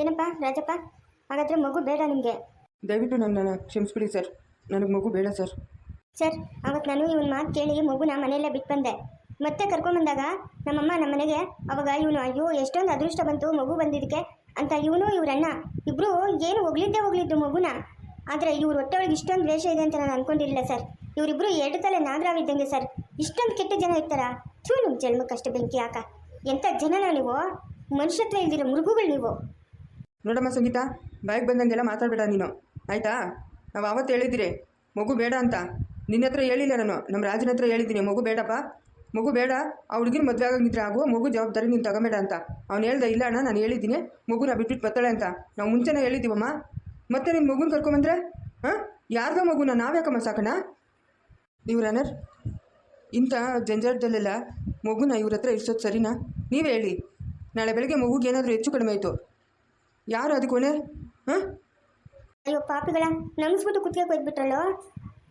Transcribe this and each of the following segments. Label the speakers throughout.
Speaker 1: ಏನಪ್ಪ ರಾಜಪ್ಪ? ಹಾಗಾದರೆ ಮಗು ಬೇಡ ನಿಮಗೆ.
Speaker 2: ದಯವಿಟ್ಟು ನನ್ನನ್ನು ಕ್ಷಮಿಸ್ಬಿಡಿ ಸರ್. ನನಗೆ ಮಗು ಬೇಡ ಸರ್.
Speaker 1: ಸರ್ ಅವತ್ತು ನಾನು ಇವನ್ ಮಾತು ಕೇಳಿ ಮಗುನ ಮನೆಯಲ್ಲೇ ಬಿಟ್ಟು ಬಂದೆ. ಮತ್ತೆ ಕರ್ಕೊಂಬಂದಾಗ ನಮ್ಮಮ್ಮ ನಮ್ಮ ಮನೆಗೆ ಅವಾಗ ಇವನು ಅಯ್ಯೋ ಎಷ್ಟೊಂದು ಅದೃಷ್ಟ ಬಂತು ಮಗು ಬಂದಿದ್ದಕ್ಕೆ ಅಂತ ಇವನು ಇವರಣ್ಣ ಇಬ್ಬರು ಏನು ಹೊಗಳಿದ್ದೇ ಹೋಗ್ಲಿದ್ದು ಮಗುನ. ಆದರೆ ಇವ್ರ ಹೊಟ್ಟೆ ಒಳಗೆ ಇಷ್ಟೊಂದು ದ್ವೇಷ ಇದೆ ಅಂತ ನಾನು ಅನ್ಕೊಂಡಿರಲಿಲ್ಲ ಸರ್. ಇವರಿಬ್ಬರು ಎರಡು ತಲೆ ನಾಗರಾವಿದ್ದಂಗೆ ಸರ್. ಇಷ್ಟೊಂದು ಕೆಟ್ಟ ಜನ ಇರ್ತಾರಾ? ಚೂ ನಿಮ್ಮ ಜನ್ಮಕ್ಕಷ್ಟು ಬೆಂಕಿ ಹಾಕ. ಎಂಥ ಜನನ ನೀವು? ಮನುಷ್ಯತ್ವ ಇಲ್ದಿರೋ ಮೃಗುಗಳು ನೀವು.
Speaker 2: ನೋಡಮ್ಮ ಸಂಗೀತ ಬಾಯಿಗೆ ಬಂದಂಗೆಲ್ಲ ಮಾತಾಡಬೇಡ ನೀನು. ಆಯಿತಾ? ನಾವು ಆವತ್ತು ಹೇಳಿದ್ದೀರಿ ಮಗು ಬೇಡ ಅಂತ. ನಿನ್ನ ಹತ್ರ ಹೇಳಿಲ್ಲ ನಾನು. ನಮ್ಮ ರಾಜನ ಹತ್ರ ಹೇಳಿದ್ದೀನಿ ಮಗು ಬೇಡಪ್ಪ. ಮಗು ಬೇಡ, ಆ ಹುಡುಗಿನ ಮದುವೆ ಆಗಂಗಿದ್ರೆ ಆಗುವ ಮಗು ಜವಾಬ್ದಾರಿ ನೀನು ತಗೋಬೇಡ ಅಂತ. ಅವ್ನು ಹೇಳ್ದೆ, ಇಲ್ಲ ಅಣ್ಣ, ನಾನು ಹೇಳಿದ್ದೀನಿ ಮಗುನ ಬಿಟ್ಬಿಟ್ಟು ಬರ್ತಾಳೆ ಅಂತ. ನಾವು ಮುಂಚೆನೇ ಹೇಳಿದ್ದೀವಮ್ಮ ಮತ್ತೆ ನಿನ್ನ ಮಗುನ ಕರ್ಕೊಂಬಂದ್ರೆ ಹಾಂ? ಯಾರ್ದೋ ಮಗುನ? ನಾವ್ಯಾಕಮ್ಮ ಸಾಕಣ ನೀವು ರನರ್, ಇಂಥ ಜಂಜಾಟದಲ್ಲೆಲ್ಲ ಮಗುನ ಇವ್ರ ಹತ್ರ ಇರ್ಸೋದು ಸರಿನಾ? ನೀವೇ ಹೇಳಿ. ನಾಳೆ ಬೆಳಗ್ಗೆ ಮಗುಗೆ ಏನಾದರೂ ಹೆಚ್ಚು ಕಡಿಮೆ ಆಯಿತು. ಯಾರು ಅದಕ್ಕೆ ಹಾಂ?
Speaker 1: ಅಯ್ಯೋ ಪಾಪಿಗಳ ನಮಿಸ್ಬಿಟ್ಟು ಕುತ್ತಿಗೆ ಕೊಯ್ದ್ಬಿಟ್ರಲ್ಲೋ?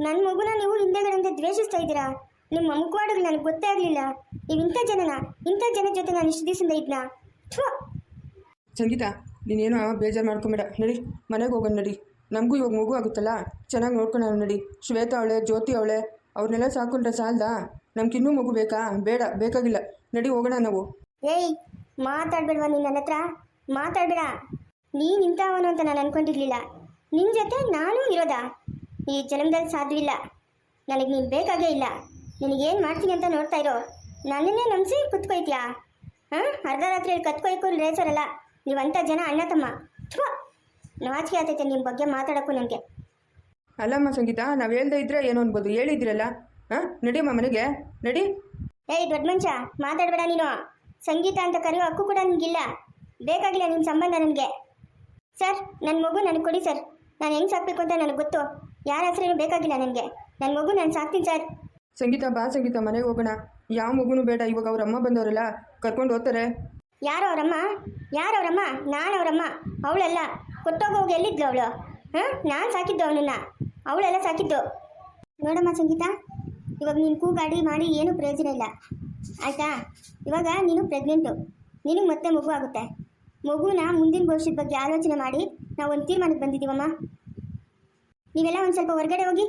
Speaker 1: ನನ್ನ ಮಗುನ ನೀವು ಹಿಂದೆಗಡೆಯಿಂದ ದ್ವೇಷಿಸ್ತಾ ಇದ್ದೀರಾ? ನಿಮ್ಮ ಮುಖವಾಡಗಳು ನನಗೆ ಗೊತ್ತೇ ಆಗಲಿಲ್ಲ. ನೀವು ಇಂಥ ಜನನ ಇಂಥ ಜನ ಜೊತೆ ನಾನು ಇಷ್ಟು ದಿವಸದಿಂದ ಇದ್ನ? ಥ್ವ
Speaker 2: ಸಂಗೀತ ನೀನೇನೋ ಬೇಜಾರು ಮಾಡ್ಕೊಂಬೇಡ. ನಡಿ ಮನೆಗೆ ಹೋಗೋಣ ನಡಿ. ನಮಗೂ ಇವಾಗ ಮಗು ಆಗುತ್ತಲ್ಲ? ಚೆನ್ನಾಗಿ ನೋಡ್ಕೊಳ್ಳೋಣ ನಡಿ. ಶ್ವೇತಾ ಅವಳೆ ಜ್ಯೋತಿ ಅವಳೆ ಅವ್ರನ್ನೆಲ್ಲ ಸಾಕೊಂಡ್ರೆ ಸಾಲದಾ? ನಮ್ಗಿನ್ನೂ ಮಗು ಬೇಕಾ? ಬೇಡ ಬೇಕಾಗಿಲ್ಲ. ನಡಿ ಹೋಗೋಣ ನಾವು.
Speaker 1: ಏಯ್ ಮಾತಾಡಬೇಡವಾ ನೀನು ನನ್ನ ಹತ್ರ ಮಾತಾಡ್ಬೇಡ. ನೀನು ಇಂಥವನು ಅಂತ ನಾನು ಅನ್ಕೊಂಡಿರ್ಲಿಲ್ಲ. ನಿನ್ನ ಜೊತೆ ನಾನು ಇರೋದಾ? ಈ ಜನ್ಮದಲ್ಲಿ ಸಾಧ್ಯವಿಲ್ಲ ನನಗೆ ನೀನು ಬೇಕಾಗೇ ಇಲ್ಲ. ನಿನಗೇನು ಮಾಡ್ತೀನಿ ಅಂತ ನೋಡ್ತಾ ಇರೋ? ನನ್ನನ್ನೇ ನಂಬಿಸಿ ಕುತ್ಕೊಯ್ತೀಯಾ? ಹಾಂ? ಅರ್ಧ ರಾತ್ರಿಯಲ್ಲಿ ಕತ್ಕೊಯ್ಕೊಂಡು ರೇಸರಲ್ಲ ನೀವಂಥ ಜನ ಅಣ್ಣ ತಮ್ಮ. ಥೋ! ನಾಚಿಕೆ ಆತೈತೆ ನಿಮ್ಮ ಬಗ್ಗೆ ಮಾತಾಡೋಕ್ಕೂ ನನಗೆ
Speaker 2: ಅಲ್ಲಮ್ಮ ಸಂಗೀತ ನಾವು ಹೇಳ್ದೆ ಇದ್ರೆ ಏನೋ ಅನ್ಬೋದು. ಹೇಳಿದ್ರಲ್ಲ? ಹಾಂ? ನಡಿಯಮ್ಮ ಮನೆಗೆ. ನಡಿ.
Speaker 1: ಏಯ್ ದೊಡ್ಡ ಮನುಷ್ಯ ಮಾತಾಡಬೇಡ ನೀನು. ಸಂಗೀತ ಅಂತ ಕರೆಯೋ ಹಕ್ಕು ಕೂಡ ನಿಮಗಿಲ್ಲ ಬೇಕಾಗಿಲ್ಲ ನಿಮ್ಮ ಸಂಬಂಧ ನನಗೆ. ಸರ್ ನನ್ನ ಮಗು ನನಗೆ ಕೊಡಿ ಸರ್. ನಾನು ಹೆಂಗೆ ಸಾಕಬೇಕು ಅಂತ ನನಗೆ ಗೊತ್ತು. ಯಾರ ಹೆಸರೇನು ಬೇಕಾಗಿಲ್ಲ ನನಗೆ. ನನ್ನ ಮಗು ನಾನು ಸಾಕ್ತೀನಿ ಸರ್.
Speaker 2: ಸಂಗೀತ ಬಾ ಸಂಗೀತ ಮನೆಗೆ ಹೋಗೋಣ. ಯಾವ ಮಗುನು ಬೇಡ ಇವಾಗ ಅವ್ರ ಅಮ್ಮ ಬಂದವರಲ್ಲ ಕರ್ಕೊಂಡು ಹೋಗ್ತಾರೆ.
Speaker 1: ಯಾರು ಅವರಮ್ಮ? ಯಾರು ಅವರಮ್ಮ? ನಾನು ಅವರಮ್ಮ. ಅವಳಲ್ಲ. ಕೊಟ್ಟೋಗೋಗಿ ಎಲ್ಲಿದ್ಲು ಅವಳು? ಹಾಂ? ನಾನು ಸಾಕಿದ್ದು ಅವನನ್ನ. ಅವಳೆಲ್ಲ ಸಾಕಿದ್ದು. ನೋಡಮ್ಮ ಸಂಗೀತ ಇವಾಗ ನೀನು ಕೂಗಾಡಿ ಮಾಡಿ ಏನೂ ಪ್ರಯೋಜನ ಇಲ್ಲ. ಆಯಿತಾ? ಇವಾಗ ನೀನು ಪ್ರೆಗ್ನೆಂಟು ನಿನಗೆ ಮತ್ತೆ ಮಗು ಆಗುತ್ತೆ. ಮಗುನ ಮುಂದಿನ ಭವಿಷ್ಯದ ಬಗ್ಗೆ ಆಲೋಚನೆ ಮಾಡಿ ನಾವು ಒಂದು ತೀರ್ಮಾನಕ್ಕೆ ಬಂದಿದ್ದೀವಮ್ಮ. ನೀವೆಲ್ಲ ಒಂದು ಸ್ವಲ್ಪ ಹೊರಗಡೆ ಹೋಗಿ.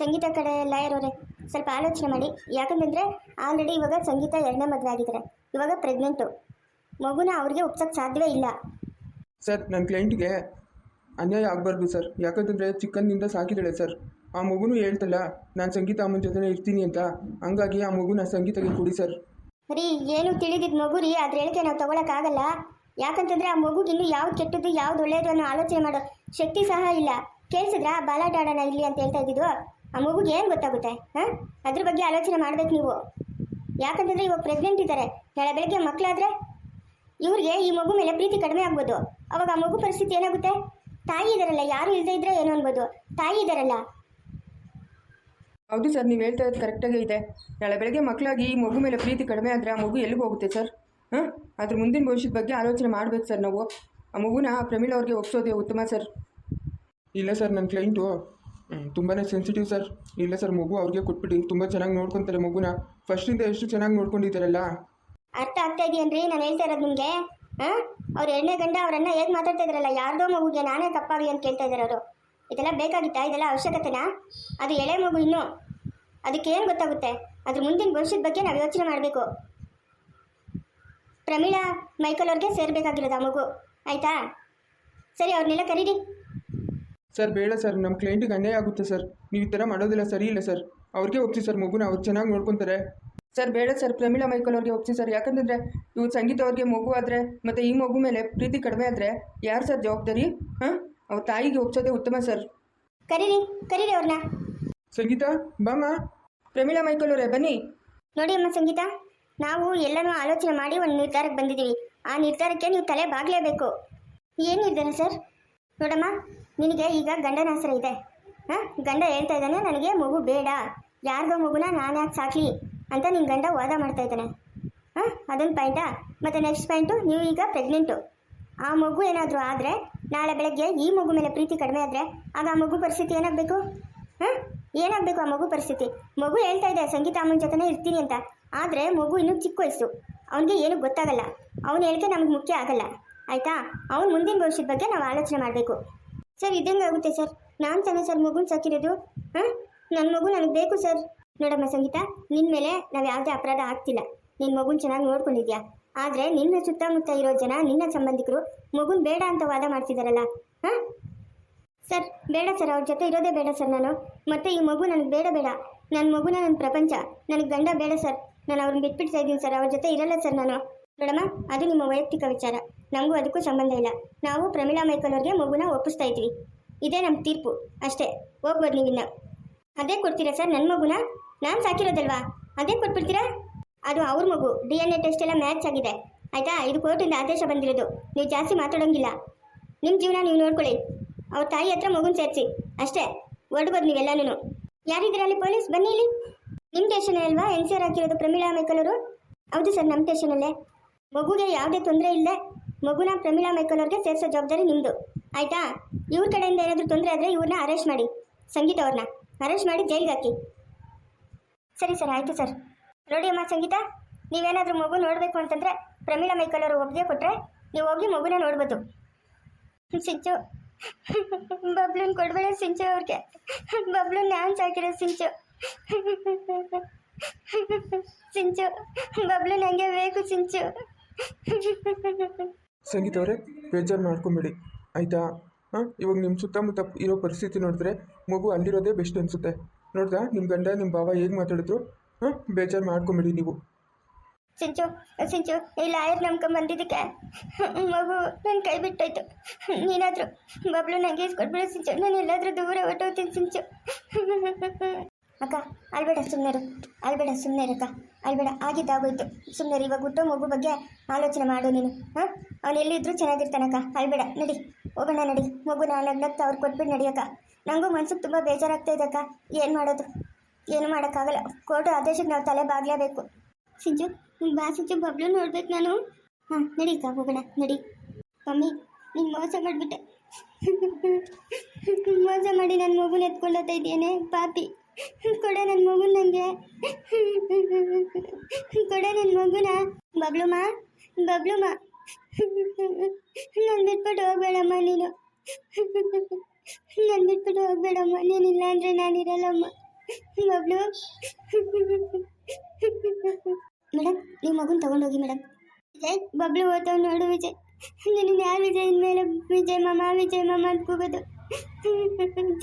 Speaker 1: ಸಂಗೀತ ಕಡೆ ಲಾಯರ್ ಅವರೇ? ಸ್ವಲ್ಪ ಆಲೋಚನೆ ಮಾಡಿ. ಯಾಕಂತಂದರೆ ಆಲ್ರೆಡಿ ಇವಾಗ ಸಂಗೀತ ಎರಡನೇ ಮದುವೆ ಆಗಿದ್ದಾರೆ. ಇವಾಗ ಪ್ರೆಗ್ನೆಂಟು ಮಗುನ ಅವ್ರಿಗೆ ಒಪ್ಸೋಕ್ಕೆ ಸಾಧ್ಯವೇ ಇಲ್ಲ.
Speaker 2: ಸರ್ ನನ್ನ ಕ್ಲೈಂಟ್ಗೆ ಅನ್ಯಾಯ ಆಗಬಾರ್ದು ಸರ್. ಯಾಕಂತಂದರೆ ಚಿಕ್ಕಂದಿನಿಂದ ಸಾಕಿದ್ದಾಳೆ ಸರ್. ಆ ಮಗುನೂ ಹೇಳ್ತಲ್ಲ, ನಾನು ಸಂಗೀತ ಅಮ್ಮನ ಜೊತೆ ಇರ್ತೀನಿ ಅಂತ. ಹಂಗಾಗಿ ಆ ಮಗುನ ಸಂಗೀತಗೆ ಕೊಡಿ ಸರ್.
Speaker 1: ರೀ, ಏನು ತಿಳಿದಿದ್ದು ಮಗು ರೀ, ಅದ್ರ ಹೇಳಿಕೆ ನಾವು ತಗೊಳಕಾಗಲ್ಲ ಯಾಕಂತಂದ್ರೆ ಆ ಮಗುಗೆ ಇನ್ನು ಯಾವ್ದು ಕೆಟ್ಟದ್ದು, ಯಾವ್ದು ಒಳ್ಳೆಯದು ಅನ್ನೋ ಆಲೋಚನೆ ಮಾಡೋ ಶಕ್ತಿ ಸಹ ಇಲ್ಲ. ಕೇಳಿಸಿದ್ರಾ, ಬಾಲಾಟ ಆಡೋಣ ಇಲ್ಲಿ ಅಂತ ಹೇಳ್ತಾ ಇದ್ದಿದ್ದು? ಆ ಮಗುಗೆ ಏನು ಗೊತ್ತಾಗುತ್ತೆ, ಹಾಂ? ಅದ್ರ ಬಗ್ಗೆ ಆಲೋಚನೆ ಮಾಡ್ಬೇಕು ನೀವು. ಯಾಕಂತಂದ್ರೆ ಇವಾಗ ಪ್ರೆಗ್ನೆಂಟ್ ಇದ್ದಾರೆ ನಾಳೆ ಬೆಳಗ್ಗೆ ಮಕ್ಕಳಾದ್ರೆ ಇವ್ರಿಗೆ ಈ ಮಗು ಮೇಲೆ ಪ್ರೀತಿ ಕಡಿಮೆ ಆಗ್ಬೋದು. ಅವಾಗ ಆ ಮಗು ಪರಿಸ್ಥಿತಿ ಏನಾಗುತ್ತೆ? ತಾಯಿ ಇದಾರಲ್ಲ, ಯಾರು ಇಲ್ಲದೆ ಇದ್ರೆ ಏನು ಅನ್ಬೋದು? ತಾಯಿ ಇದಾರಲ್ಲ.
Speaker 2: ಹೌದು ಸರ್ ನೀವು ಹೇಳ್ತಾ ಇರೋದು ಕರೆಕ್ಟಾಗೇ ಇದೆ. ನಾಳೆ ಬೆಳಗ್ಗೆ ಮಕ್ಕಳಾಗಿ ಈ ಮಗು ಮೇಲೆ ಪ್ರೀತಿ ಕಡಿಮೆ ಆದರೆ ಆ ಮಗು ಎಲ್ಲಿಗೆ ಹೋಗುತ್ತೆ ಸರ್? ಹಾಂ? ಅದ್ರ ಮುಂದಿನ ಭವಿಷ್ಯದ ಬಗ್ಗೆ ಆಲೋಚನೆ ಮಾಡಬೇಕು ಸರ್ ನಾವು. ಆ ಮಗುನ ಪ್ರಮೀಳ ಅವ್ರಿಗೆ ಒಪ್ಸೋದೇ ಉತ್ತಮ ಸರ್.
Speaker 3: ಇಲ್ಲ ಸರ್ ನನ್ನ ಕ್ಲೈಂಟು ತುಂಬಾ ಸೆನ್ಸಿಟಿವ್ ಸರ್. ಇಲ್ಲ ಸರ್ ಮಗು ಅವ್ರಿಗೆ ಕೊಟ್ಬಿಟ್ಟು ತುಂಬ ಚೆನ್ನಾಗಿ ನೋಡ್ಕೊತಾರೆ ಮಗುನ. ಫಸ್ಟಿಂದ ಎಷ್ಟು ಚೆನ್ನಾಗಿ ನೋಡ್ಕೊಂಡಿದ್ದಾರಲ್ಲ?
Speaker 1: ಅರ್ಥ ಆಗ್ತಾ ಇದೆಯೇನ್ರಿ ನಾನು ಹೇಳ್ತಾ ಇರೋದು ನಿಮಗೆ? ಹಾಂ? ಅವ್ರು ಎರಡನೇ ಗಂಡ ಅವರನ್ನ ಹೇಗೆ ಮಾತಾಡ್ತಾ ಇದ್ರಲ್ಲ? ಯಾರ್ದೋ ಮಗುಗೆ ನಾನೇ ತಪ್ಪಾಗಿ ಅಂತ ಕೇಳ್ತಾ ಇದ್ದಾರೆ ಅವರು. ಇದೆಲ್ಲ ಬೇಕಾಗಿತ್ತಾ? ಇದೆಲ್ಲ ಅವಶ್ಯಕತೆನಾ? ಅದು ಎಳೆ ಮಗು ಇನ್ನೂ ಅದಕ್ಕೆ ಏನು ಗೊತ್ತಾಗುತ್ತೆ? ಅದ್ರ ಮುಂದಿನ ಭವಿಷ್ಯದ ಬಗ್ಗೆ ನಾವು ಯೋಚನೆ ಮಾಡಬೇಕು. ಪ್ರಮೀಳಾ ಮೈಕಲ್ ಅವ್ರಿಗೆ ಸೇರ್ಬೇಕಾಗಿರೋದು ಆ ಮಗು. ಆಯಿತಾ? ಸರಿ ಅವ್ರನ್ನೆಲ್ಲ ಕರೀರಿ.
Speaker 3: ಸರ್ ಬೇಡ ಸರ್. ನಮ್ಮ ಕ್ಲೈಂಟಿಗೆ ಅನ್ಯಾಯ ಆಗುತ್ತೆ ಸರ್. ನೀವು ಈ ಥರ ಮಾಡೋದಿಲ್ಲ. ಸರಿ ಇಲ್ಲ ಸರ್. ಅವ್ರಿಗೆ ಒಪ್ಸಿ ಸರ್ ಮಗುನ. ಅವ್ರು ಚೆನ್ನಾಗಿ ನೋಡ್ಕೊತಾರೆ.
Speaker 2: ಸರ್ ಬೇಡ ಸರ್. ಪ್ರಮೀಳಾ ಮೈಕಲ್ ಅವ್ರಿಗೆ ಒಪ್ಸಿ ಸರ್. ಯಾಕಂತಂದರೆ ಇವ್ರು ಸಂಗೀತ ಅವ್ರಿಗೆ ಮಗು ಆದರೆ ಮತ್ತು ಈ ಮಗು ಮೇಲೆ ಪ್ರೀತಿ ಕಡಿಮೆ ಆದರೆ ಯಾರು ಸರ್ ಜವಾಬ್ದಾರಿ? ಹಾಂ? ಅವ್ರ ತಾಯಿಗೆ ಒಪ್ಸೋದೇ ಉತ್ತಮ ಸರ್.
Speaker 1: ಕರೀರಿ ಕರೀರಿ ಅವ್ರನ್ನ
Speaker 3: ಸಂಗೀತ ಬಾಮ
Speaker 2: ಪ್ರಮೀಳಾ ಮೈಕಲ್ ಅವರೇ ಬನ್ನಿ.
Speaker 1: ನೋಡಿ ಅಮ್ಮ ಸಂಗೀತ ನಾವು ಎಲ್ಲನೂ ಆಲೋಚನೆ ಮಾಡಿ ಒಂದು ನಿರ್ಧಾರಕ್ಕೆ ಬಂದಿದ್ದೀವಿ. ಆ ನಿರ್ಧಾರಕ್ಕೆ ನೀವು ತಲೆ ಬಾಗಲೇಬೇಕು. ಏನು ನಿರ್ಧಾರ ಸರ್? ನೋಡಮ್ಮ ನಿನಗೆ ಈಗ ಗಂಡನ ಹೆಸರು ಇದೆ. ಹಾಂ? ಗಂಡ ಹೇಳ್ತಾ ಇದ್ದಾನೆ ನನಗೆ ಮಗು ಬೇಡ. ಯಾರ್ದೋ ಮಗುನ ನಾನು ಯಾಕೆ ಸಾಕಲಿ ಅಂತ ನಿನ್ನ ಗಂಡ ವಾದ ಮಾಡ್ತಾ ಇದ್ದಾನೆ. ಹಾಂ? ಅದೊಂದು ಪಾಯಿಂಟಾ? ಮತ್ತು ನೆಕ್ಸ್ಟ್ ಪಾಯಿಂಟು ನೀವು ಈಗ ಪ್ರೆಗ್ನೆಂಟು ಆ ಮಗು ಏನಾದರೂ ಆದರೆ ನಾಳೆ ಬೆಳಗ್ಗೆ ಈ ಮಗು ಮೇಲೆ ಪ್ರೀತಿ ಕಡಿಮೆ ಆದರೆ ಆಗ ಆ ಮಗು ಪರಿಸ್ಥಿತಿ ಏನಾಗಬೇಕು? ಹಾಂ? ಏನಾಗಬೇಕು ಆ ಮಗು ಪರಿಸ್ಥಿತಿ? ಮಗು ಹೇಳ್ತಾ ಇದೆ, ಸಂಗೀತ ಅಮ್ಮನ ಜೊತೆನೇ ಇರ್ತೀನಿ ಅಂತ. ಆದರೆ ಮಗು ಇನ್ನೂ ಚಿಕ್ಕ ವಯಸ್ಸು. ಅವನಿಗೆ ಏನೂ ಗೊತ್ತಾಗಲ್ಲ. ಅವನು ಹೇಳಿಕೆ ನಮಗೆ ಮುಖ್ಯ ಆಗಲ್ಲ. ಆಯಿತಾ? ಅವ್ನ ಮುಂದಿನ ಭವಿಷ್ಯದ ಬಗ್ಗೆ ನಾವು ಆಲೋಚನೆ ಮಾಡಬೇಕು. ಸರ್ ಇದ್ದಂಗೆ ಆಗುತ್ತೆ ಸರ್? ನಾನು ತಾನೇ ಸರ್ ಮಗುನ ಸಾಕಿರೋದು? ಹಾಂ? ನನ್ನ ಮಗು ನನಗೆ ಬೇಕು ಸರ್. ನೋಡಮ್ಮ ಸಂಗೀತ ನಿನ್ನ ಮೇಲೆ ನಾವು ಯಾವುದೇ ಅಪರಾಧ ಆಗ್ತಿಲ್ಲ. ನಿನ್ನ ಮಗುನ ಚೆನ್ನಾಗಿ ನೋಡ್ಕೊಂಡಿದ್ಯಾ? ಆದರೆ ನಿನ್ನ ಸುತ್ತಮುತ್ತ ಇರೋ ಜನ, ನಿನ್ನ ಸಂಬಂಧಿಕರು ಮಗುನ ಬೇಡ ಅಂತ ವಾದ ಮಾಡ್ತಿದ್ದಾರಲ್ಲ ಹಾಂ? ಸರ್, ಬೇಡ ಸರ್, ಅವ್ರ ಜೊತೆ ಇರೋದೇ ಬೇಡ ಸರ್ ನಾನು. ಮತ್ತೆ ಈ ಮಗು ನನಗೆ ಬೇಡ ಬೇಡ. ನನ್ನ ಮಗುನ ನನ್ನ ಪ್ರಪಂಚ, ನನಗೆ ಗಂಡ ಬೇಡ ಸರ್. ನಾನು ಅವ್ರನ್ನ ಬಿಟ್ಬಿಡ್ತಾ ಇದ್ದೀನಿ ಸರ್, ಅವ್ರ ಜೊತೆ ಇರಲ್ಲ ಸರ್ ನಾನು. ಮೇಡಮ ಅದು ನಿಮ್ಮ ವೈಯಕ್ತಿಕ ವಿಚಾರ. ನಮಗೂ ಅದಕ್ಕೂ ಸಂಬಂಧ ಇಲ್ಲ. ನಾವು ಪ್ರಮೀಳಾ ಮೈಕಲ್ ಅವ್ರಿಗೆ ಮಗುನ ಒಪ್ಪಿಸ್ತಾ ಇದ್ವಿ. ಇದೇ ನಮ್ಮ ತೀರ್ಪು, ಅಷ್ಟೇ. ಹೋಗ್ಬೋದು ನೀವಿನ್ನ. ಅದೇ ಕೊಡ್ತೀರಾ ಸರ್ ನನ್ನ ಮಗುನ? ನಾನು ಸಾಕಿರೋದಲ್ವಾ? ಅದೇ ಕೊಟ್ಬಿಡ್ತೀರಾ? ಅದು ಅವ್ರ ಮಗು. ಡಿ ಎನ್ ಎ ಟೆಸ್ಟ್ ಎಲ್ಲ ಮ್ಯಾಚ್ ಆಗಿದೆ. ಆಯ್ತಾ? ಇದು ಕೋರ್ಟಿಂದ ಆದೇಶ ಬಂದಿರೋದು. ನೀವು ಜಾಸ್ತಿ ಮಾತಾಡೋಂಗಿಲ್ಲ. ನಿಮ್ಮ ಜೀವನ ನೀವು ನೋಡ್ಕೊಳ್ಳಿ. ಅವ್ರ ತಾಯಿ ಹತ್ರ ಮಗುನ ಸೇರಿಸಿ. ಅಷ್ಟೇ. ಹೊರಡ್ಬೋದು ನೀವೆಲ್ಲನೂ ಯಾರಿದ್ದೀರ ಅಲ್ಲಿ ಪೊಲೀಸ್? ಬನ್ನಿ ಇಲ್ಲಿ. ನಿಮ್ಮ ಸ್ಟೇಷನ್ ಅಲ್ವಾ? ಎನ್ ಸಿ ಆರ್ ಹಾಕಿರೋದು ಪ್ರಮೀಳಾ ಮೈಕಲ್ ಅವರು ಹೌದು ಸರ್ ನಮ್ಮ ಸ್ಟೇಷನಲ್ಲೇ ಮಗುಗೆ ಯಾವುದೇ ತೊಂದರೆ ಇಲ್ಲ. ಮಗುನ ಪ್ರಮೀಳಾ ಮೈಕಲ್ ಅವ್ರಿಗೆ ಸೇರಿಸೋ ಜವಾಬ್ದಾರಿ ನಿಮ್ಮದು ಆಯಿತಾ? ಇವ್ರ ಕಡೆಯಿಂದ ಏನಾದರೂ ತೊಂದರೆ ಆದರೆ ಇವ್ರನ್ನ ಅರೆಸ್ಟ್ ಮಾಡಿ. ಸಂಗೀತ ಅವ್ರನ್ನ ಅರೆಸ್ಟ್ ಮಾಡಿ ಜೈಲಿಗೆ ಹಾಕಿ. ಸರಿ ಸರ್, ಆಯಿತು ಸರ್. ನೋಡಿ ಅಮ್ಮ ಸಂಗೀತ, ನೀವೇನಾದರೂ ಮಗು ನೋಡಬೇಕು ಅಂತಂದರೆ ಪ್ರಮೀಳಾ ಮೈಕಲ್ ಅವರು ಒಪ್ಪಿಗೆ ಕೊಟ್ಟರೆ ನೀವು ಹೋಗಿ ಮಗುನ ನೋಡ್ಬೋದು. ಸಿಂಚು, ಬಬ್ಲೂನ್ ಕೊಡ್ಬೇಡ ಸಿಂಚು ಅವ್ರಿಗೆ. ಬಬ್ಲೂನ್ ನಾನು ಸಾಕಿರೋ ಸಿಂಚು. ಸಿಂಚು, ಬಬ್ಲೂನ್ ಹಂಗೆ ಬೇಕು ಸಿಂಚು.
Speaker 3: ಸಂಗೀತ ಅವರೇ, ಬೇಜಾರು ಮಾಡ್ಕೊಂಬೇಡಿ. ಆಯಿತಾ? ಹಾಂ? ಇವಾಗ ನಿಮ್ಮ ಸುತ್ತಮುತ್ತ ಇರೋ ಪರಿಸ್ಥಿತಿ ನೋಡಿದ್ರೆ ಮಗು ಅಲ್ಲಿರೋದೇ ಬೆಸ್ಟ್ ಅನಿಸುತ್ತೆ. ನೋಡ್ದಾ? ನಿಮ್ಮ ಗಂಡ ನಿಮ್ಮ ಭಾವ ಹೇಗೆ ಮಾತಾಡಿದ್ರು? ಹಾಂ ಬೇಜಾರು ಮಾಡ್ಕೊಂಬಿಡಿ ನೀವು.
Speaker 1: ಸಿಂಚು ಸಿಂಚು, ಈ ಲಾಯರ್ ನಮ್ಕೊಂಡ್ ಬಂದಿದ್ದಕ್ಕೆ ಮಗು ನನ್ನ ಕೈ ಬಿಟ್ಟೋಯ್ತು. ನೀನಾದರೂ ಬಬ್ಲು ನನಗೆ ಇಸ್ಕೊಟ್ಬಿಡು ಸಿಂಚು. ನಾನು ಎಲ್ಲಾದರೂ ದೂರ ಹೊಟ್ಟೋಗ್ತೀನಿ ಸಿಂಚು. ಅಕ್ಕ ಅಲ್ಬೇಡ ಸುಮ್ಮನೆ ಅಲ್ಬೇಡ ಸುಮ್ಮನೆ ಅಕ್ಕ. ಅಲ್ಬೇಡ ಆಗಿದ್ದಾಗೋಯ್ತು ಸುಮ್ಮನೆ ಇವಾಗ ಹುಟ್ಟೋ ಮಗು ಬಗ್ಗೆ ಆಲೋಚನೆ ಮಾಡು ನೀನು. ಹಾಂ? ಅವನು ಎಲ್ಲಿದ್ರೂ ಚೆನ್ನಾಗಿರ್ತಾನಕ್ಕ ಅಲ್ಬೇಡ ನಡಿ. ಹೋಗೋಣ, ನಡಿ. ಮಗು ನಾನು ನಗ್ನಗ್ತಾ ಅವ್ರು ಕೊಟ್ಬಿಟ್ಟು ನಡಿಯಕ್ಕ ನನಗೂ ಮನ್ಸಿಗೆ ತುಂಬ ಬೇಜಾರಾಗ್ತಾ ಇದ್ದಕ್ಕ ಏನು ಮಾಡೋದು? ಏನು ಮಾಡೋಕ್ಕಾಗಲ್ಲ. ಕೋರ್ಟ್ ಆದೇಶಕ್ಕೆ ನಾವು ತಲೆ ಬಾಗ್ಲೇಬೇಕು. ಸಿಂಚು ಬಾ ಸಿಂಚು ಬಬ್ಲು ನೋಡ್ಬೇಕು ನಾನು. ಹಾಂ, ನಡಿ ಹೋಗೋಣ, ನಡಿ. ಮಮ್ಮಿ, ನೀನು ಮೋಸ ಮಾಡಿಬಿಟ್ಟೆ. ಮೋಸ ಮಾಡಿ ನನ್ನ ಮಗುನ ಎತ್ಕೊಳ್ಳೋತಾ ಇದ್ದೇನೆ ಪಾಪಿ. ಕೊಡ ನನ್ನ ಮಗುನ ನನಗೆ ಕೊಡ ನನ್ನ ಮಗುನ. ಬಬ್ಲುಮ್ಮ ಬಬ್ಲುಮ್ಮ ನಾನು ಬಿಟ್ಬಿಟ್ಟು ಹೋಗ್ಬೇಡಮ್ಮ ನೀನು. ನಾನು ಬಿಟ್ಬಿಟ್ಟು ಹೋಗ್ಬೇಡಮ್ಮ ನೀನಿಲ್ಲ ಅಂದರೆ ನಾನಿರಲ್ಲಮ್ಮ. ಬಬ್ಲು ಮೇಡಮ್ ನೀವು ಮಗುನ ತಗೊಂಡೋಗಿ ಮೇಡಮ್ ವಿಜಯ್, ಬಬ್ಲು ಓದೋ ನೋಡು ವಿಜಯ್. ನಿನಗೆ ಯಾರು ವಿಜಯ್ ಇನ್ಮೇಲೆ ವಿಜಯ್ ಮಾಮ ವಿಜಯ್ ಮಾಮ ಅಂತ ಕೂಗೋದು.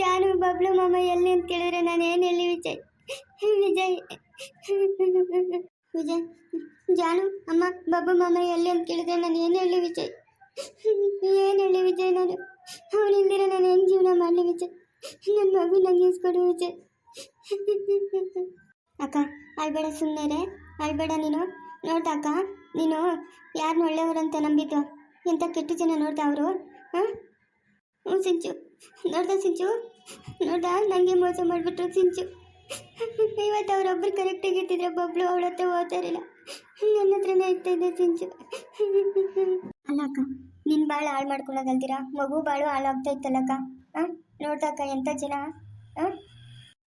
Speaker 1: ಜಾನು, ಬಬ್ಲು, ಮಾಮ ಎಲ್ಲಿ ಅಂತ ಕೇಳಿದ್ರೆ ನಾನು ಏನು ಹೇಳಿ ವಿಜಯ್? ವಿಜಯ್. ವಿಜಯ್, ಜಾನು, ಅಮ್ಮ ಬಬ್ಬು ಮಾಮ ಎಲ್ಲಿ ಅಂತ ಕೇಳಿದ್ರೆ ನಾನು ಏನು ಹೇಳಿ ವಿಜಯ್? ಏನು ಹೇಳಿ ವಿಜಯ್ ನಾನು? ಅವನಿಲ್ದಿರ ನಾನು ಏನು ಜೀವನ ಮಾಡಲಿ ವಿಜಯ್? ನನ್ನ ಮಗು ನಂಗೆ ಇಸ್ಕೊಡು ವಿಜಯ್. ಅಕ್ಕ, ಅಳ್ಬೇಡ ಸುಮ್ಮನೆ ಅಳ್ಬೇಡ ನೀನು. ನೋಡ್ದ ಅಕ್ಕ, ನೀನು ಯಾರನ್ನ ಒಳ್ಳೆಯವರು ಅಂತ ನಂಬಿದ್ದು? ಎಂಥ ಕೆಟ್ಟ ಜನ ನೋಡ್ದ ಅವರು? ಹಾಂ? ಹ್ಞೂ ಸಿಂಚು. ನೋಡ್ದ ಸಿಂಚು? ನೋಡ್ದ? ನನಗೆ ಮೋಸ ಮಾಡಿಬಿಟ್ರು ಸಿಂಚು. ಇವತ್ತು ಅವರೊಬ್ಬರು ಕರೆಕ್ಟಾಗಿ ಇರ್ತಿದ್ರೆ ಒಬ್ಬೊಬ್ಳು ಅವಳ ಹತ್ರ ಓದ್ತಾ ಇರಲಿಲ್ಲ. ನನ್ನ ಹತ್ರನೇ ಇರ್ತಾ ಇದ್ದೆ ಸಿಂಚು. ಅಲ್ಲ ಅಕ್ಕ ನಿನ್ನ ಬಾಳು ಹಾಳು ಮಾಡ್ಕೊಳಗಲ್ತೀರಾ ಮಗು ಬಾಳು ಹಾಳಾಗ್ತಾ ಇತ್ತಲ್ಲಕ್ಕ ಹಾಂ? ನೋಡ್ದಕ್ಕ ಎಂಥ ಜನ? ಹಾಂ?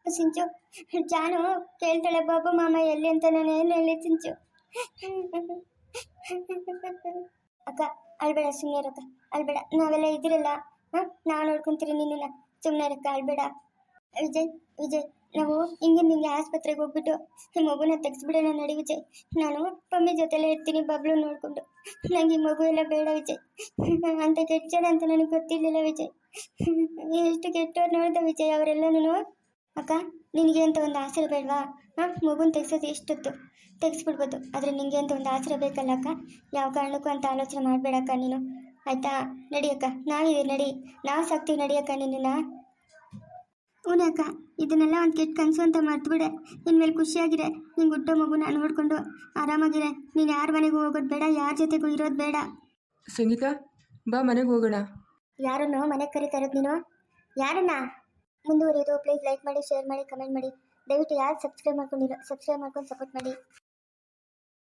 Speaker 1: ಸಿಂಚು ಜಾನು ಕೇಳ್ತಾಳೆ ಬಾಬು ಮಾಮ ಎಲ್ಲಿ ಅಂತ ನಾನು ಏನು ಹೇಳಿ ಸಿಂಚು ಅಕ್ಕ ಅಳ್ಬೇಡ ಸುಮ್ಮನೆ ಇರಕ್ಕ ಅಳ್ಬೇಡ ನಾವೆಲ್ಲ ಇದಿರಲ್ಲ ಹಾಂ ನಾವು ನೋಡ್ಕೊಂತೀರಿ ನಿನ್ನ ಸುಮ್ಮನೆ ಇರಕ್ಕ ಅಳ್ಬೇಡ ವಿಜಯ್ ವಿಜಯ್ ನಾವು ಹಿಂಗೆ ನಿಂಗೆ ಆಸ್ಪತ್ರೆಗೆ ಹೋಗ್ಬಿಟ್ಟು ಈ ಮಗುನ ತೆಗ್ಸ್ಬಿಡೋಣ ನಡಿ ವಿಜಯ್ ನಾನು ಪಮ್ಮಿ ಜೊತೆಲೇ ಇರ್ತೀನಿ ಬಬ್ಲು ನೋಡಿಕೊಂಡು ನಂಗೆ ಈ ಮಗು ಎಲ್ಲ ಬೇಡ ವಿಜಯ್ ಅಂತ ಕೆಟ್ಟ ಜನ ಅಂತ ನನಗೆ ಗೊತ್ತಿರಲಿಲ್ಲ ವಿಜಯ್ ಎಷ್ಟು ಕೆಟ್ಟವ್ರು ನೋಡ್ದೆ ವಿಜಯ್ ಅವರೆಲ್ಲನೂ ಅಕ್ಕ ನಿನಗೆ ಅಂತ ಒಂದು ಆಸರೆ ಬೇಡವಾ ಹಾಂ ಮಗುನ ತೆಗ್ಸೋದು ಎಷ್ಟೊತ್ತು? ತೆಗೆಸ್ಬಿಡ್ಬೋದು ಆದರೆ ನಿನಗೆ ಅಂತ ಒಂದು ಆಸರೆ ಬೇಕಲ್ಲ ಅಕ್ಕ? ಯಾವ ಕಾರಣಕ್ಕೂ ಅಂತ ಆಲೋಚನೆ ಮಾಡಬೇಡಕ್ಕ ನೀನು. ಆಯಿತಾ? ನಡಿಯಕ್ಕ ನಾವಿದೆ ನಡಿ. ನಾವು ಸಾಕ್ತೀವಿ ನಡಿಯಕ್ಕ ನಿನ್ನ ಹ್ಞೂನಕ್ಕ ಇದನ್ನೆಲ್ಲ ಒಂದು ಕೆಟ್ಟ ಕನಸು ಅಂತ ಮರ್ತ್ಬಿಡೆ. ಇನ್ಮೇಲೆ ಖುಷಿಯಾಗಿರೆ ನಿಂಗೆ ಹುಟ್ಟೋ ಮಗುನ ನೋಡಿಕೊಂಡು ಆರಾಮಾಗಿರೆ. ನೀನು ಯಾರ ಮನೆಗೂ ಹೋಗೋದು ಬೇಡ ಯಾರ ಜೊತೆಗೂ ಇರೋದು ಬೇಡ.
Speaker 2: ಸಂಗೀತ ಬಾ ಮನೆಗೆ ಹೋಗೋಣ.
Speaker 1: ಯಾರನ್ನು ಮನೆಗೆ ಕರೀತಾ ಇರೋದು ನೀನು? ಯಾರನ್ನ? ಮುಂದುವರಿಯೋದು ಪ್ಲೀಸ್ ಲೈಕ್ ಮಾಡಿ ಶೇರ್ ಮಾಡಿ ಕಮೆಂಟ್ ಮಾಡಿ. ದಯವಿಟ್ಟು ಯಾರು ಸಬ್ಸ್ಕ್ರೈಬ್ ಮಾಡ್ಕೊಂಡಿರೋ ಸಬ್ಸ್ಕ್ರೈಬ್ ಮಾಡ್ಕೊಂಡು ಸಪೋರ್ಟ್ ಮಾಡಿ.